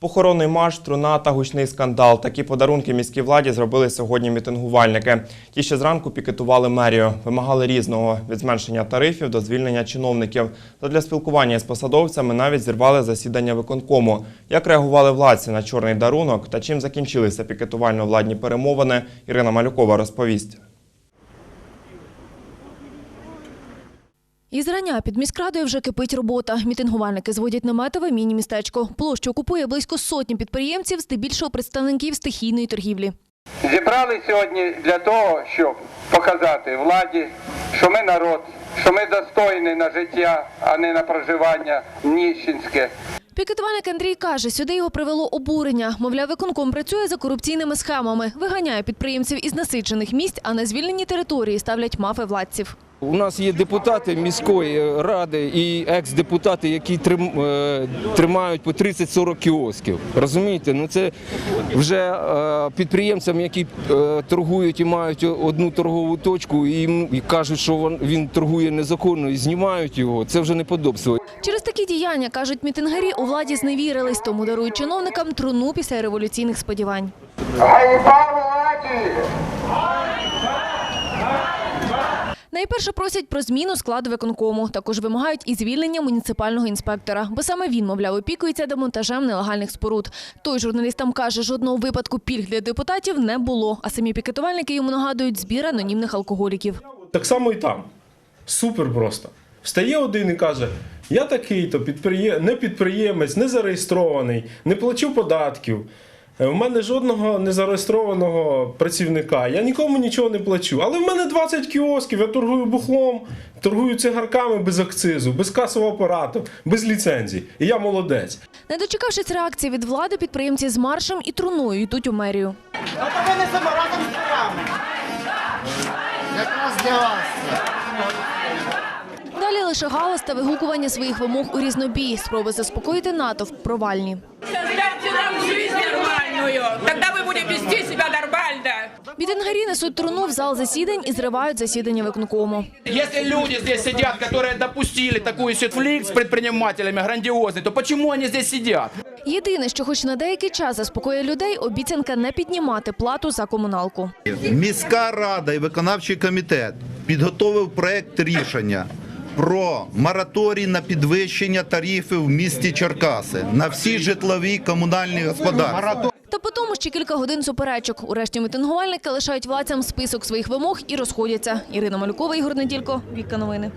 Похоронний марш, труна та гучний скандал. Такі подарунки міській владі зробили сьогодні мітингувальники. Ті ще зранку пікетували мерію, вимагали різного від зменшення тарифів до звільнення чиновників. Та для спілкування з посадовцями навіть зірвали засідання виконкому. Як реагували владці на чорний дарунок та чим закінчилися пікетувально-владні перемовини, Ірина Малюкова розповість. Із рання під міськрадою вже кипить робота. Мітингувальники зводять наметове міні-містечко. Площу окупує близько сотні підприємців, здебільшого представників стихійної торгівлі. Зібрали сьогодні для того, щоб показати владі, що ми народ, що ми достойні на життя, а не на проживання ніщенське. Пікетувальник Андрій каже, сюди його привело обурення. Мовляв, виконком працює за корупційними схемами, виганяє підприємців із насичених місць, а на звільнені території ставлять мафи владців. У нас є депутати міської ради і екс-депутати, які е, тримають по 30-40 кіосків. Розумієте? Ну це вже е, підприємцям, які е, торгують і мають одну торгову точку, і, кажуть, що він, він торгує незаконно і знімають його. Це вже неподобство. Через такі діяння, кажуть мітингарі, у владі зневірились, тому дарують чиновникам труну після революційних сподівань. Ганьба владі! Найперше просять про зміну складу виконкому. Також вимагають і звільнення муніципального інспектора, бо саме він, мовляв, опікується демонтажем нелегальних споруд. Той журналістам каже, жодного випадку пільг для депутатів не було. А самі пікетувальники йому нагадують збір анонімних алкоголіків. Так само і там. Супер просто. Встає один і каже: я такий-то підприє... не підприємець, не зареєстрований, не плачу податків. Е, У мене жодного незареєстрованого працівника, я нікому нічого не плачу. Але в мене 20 кіосків, я торгую бухлом, торгую цигарками без акцизу, без касового апарату, без ліцензій. І я молодець. Не дочекавшись реакції від влади, підприємці з маршем і труною йдуть у мерію. Та винесемо разом з. Якраз для вас. Далі лише галас та вигукування своїх вимог у різнобій. Спроби заспокоїти натовп провальні Создайте нам жизнь нормальную. Тогда вы будете вести себя нормально. Мітингарі несуть труну в зал засідань і зривають засідання виконкому. Если люди здесь сидят, которые допустили такую ситуацию с предпринимателями грандиозный, то почему они здесь сидят? Єдине, що хоч на деякий час заспокоює людей, обіцянка не піднімати плату за комуналку. Міська рада і виконавчий комітет підготовив проект рішення про мораторій на підвищення тарифів в місті Черкаси на всі житлові комунальні господарства. Ще кілька годин суперечок. Урешті мітингувальники лишають владцям список своїх вимог і розходяться. Ірина Малюкова, Ігор Неділько, Віка Новини.